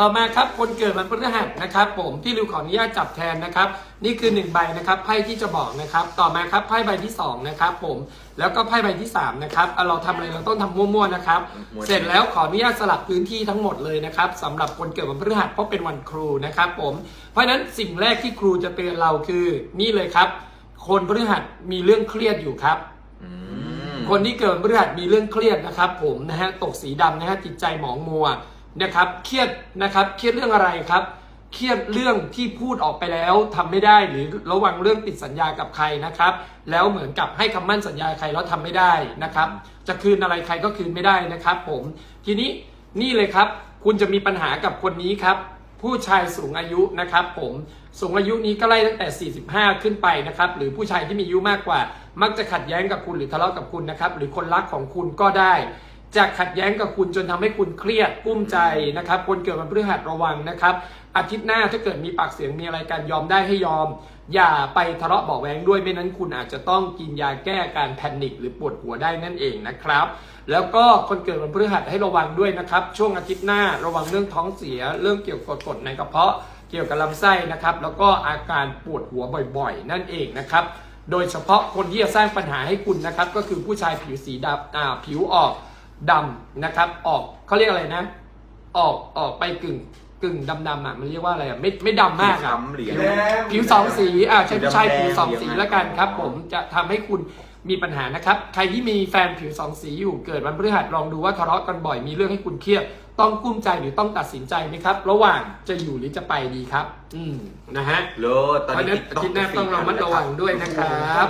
ต่อมาครับคนเกิดวันพฤหัสนะครับผมที่ริวขออนุญาตจับแทนนะครับ นี่คือหนึ่งใบนะครับไพ่ที่จะบอกนะครับ ต่อมาครับไพ่ใบที่สองนะครับผมแล้วก็ไพ่ใบที่สามนะครับเอาเราทำอะไรเราต้องทำมั่วๆนะครับ มั่วๆ เสร็จแล้วขออนุญาตสลับพื้นที่ทั้งหมดเลยนะครับสำหรับคนเกิดวันพฤหัสเพราะเป็นวันครูนะครับผมเพราะฉะนั้นสิ่งแรกที่ครูจะเตือนเราคือ นี่เลยครับ คนพฤหัสมีเรื่องเครียดอยู่ครับ อืมคนที่เกิดวันพฤหัสมีเรื่องเครียดนะครับ ผมนะฮะตกสีดำนะฮะจิตใจหมองมัว นะครับเครียดนะครับเครียดเรื่องอะไรครับ เครียดเรื่องที่พูดออกไปแล้วทำไม่ได้หรือระวังเรื่องติดสัญญากับใครนะครับ แล้วเหมือนกับให้คำมั่นสัญญาใครแล้วทำไม่ได้นะครับ จะคืนอะไรใครก็คืนไม่ได้นะครับ ผมทีนี้นี่เลยครับ คุณจะมีปัญหากับคนนี้ครับผู้ชายสูงอายุนะครับผมสูงอายุนี้ก็ไล่ตั้งแต่ 45 ขึ้นไปนะครับหรือผู้ชายที่มีอายุมากกว่า มักจะขัดแย้งกับคุณหรือทะเลาะกับคุณนะครับหรือคนรักของคุณก็ได้ จะขัดแย้งกับคุณจนทำให้คุณเครียดกุ้มใจนะครับ คนเกิดวันพฤหัสระวังนะครับ อาทิตย์หน้าถ้าเกิดมีปากเสียงมีอะไรกันยอมได้ให้ยอม อย่าไปทะเลาะเบาะแวงด้วยไม่นั้นคุณอาจจะต้องกินยาแก้การแพนิคหรือปวดหัวได้นั่นเองนะครับ แล้วก็คนเกิดวันพฤหัสให้ระวังด้วยนะครับ ช่วงอาทิตย์หน้าระวังเรื่องท้องเสีย เรื่องเกี่ยวกับกดในกระเพาะ เกี่ยวกับลำไส้นะครับ แล้วก็อาการปวดหัวบ่อยๆ นั่นเองนะครับโดยเฉพาะคนที่จะสร้างปัญหาให้คุณนะครับ ก็คือผู้ชายผิวสีดำอ่าผิวออก ดำนะครับ ออกเขาเรียกอะไรนะ ออกออกไปกึ่งกึ่งดำๆอะมันเรียกว่าอะไรอะไม่ไม่ดำมากอะช้ำเหลืองผิวสองสีอ่าใช่ผู้ชายดำแดงผิวสองสีเหลืองแล้วกันครับ ผมจะทำให้คุณมีปัญหานะครับ ใครที่มีแฟนผิวสองสีอยู่เกิดวันพฤหัสลองดูว่าทะเลาะกันบ่อยมีเรื่องให้คุณเครียดต้องกุ้มใจหรือต้องตัดสินใจไหมครับ ระหว่างจะอยู่หรือจะไปดีครับ อืมนะฮะโลดตอนเพราะฉะนี้นั้นอาทิตย์หน้าต้องระมัดระวังด้วยนะครับ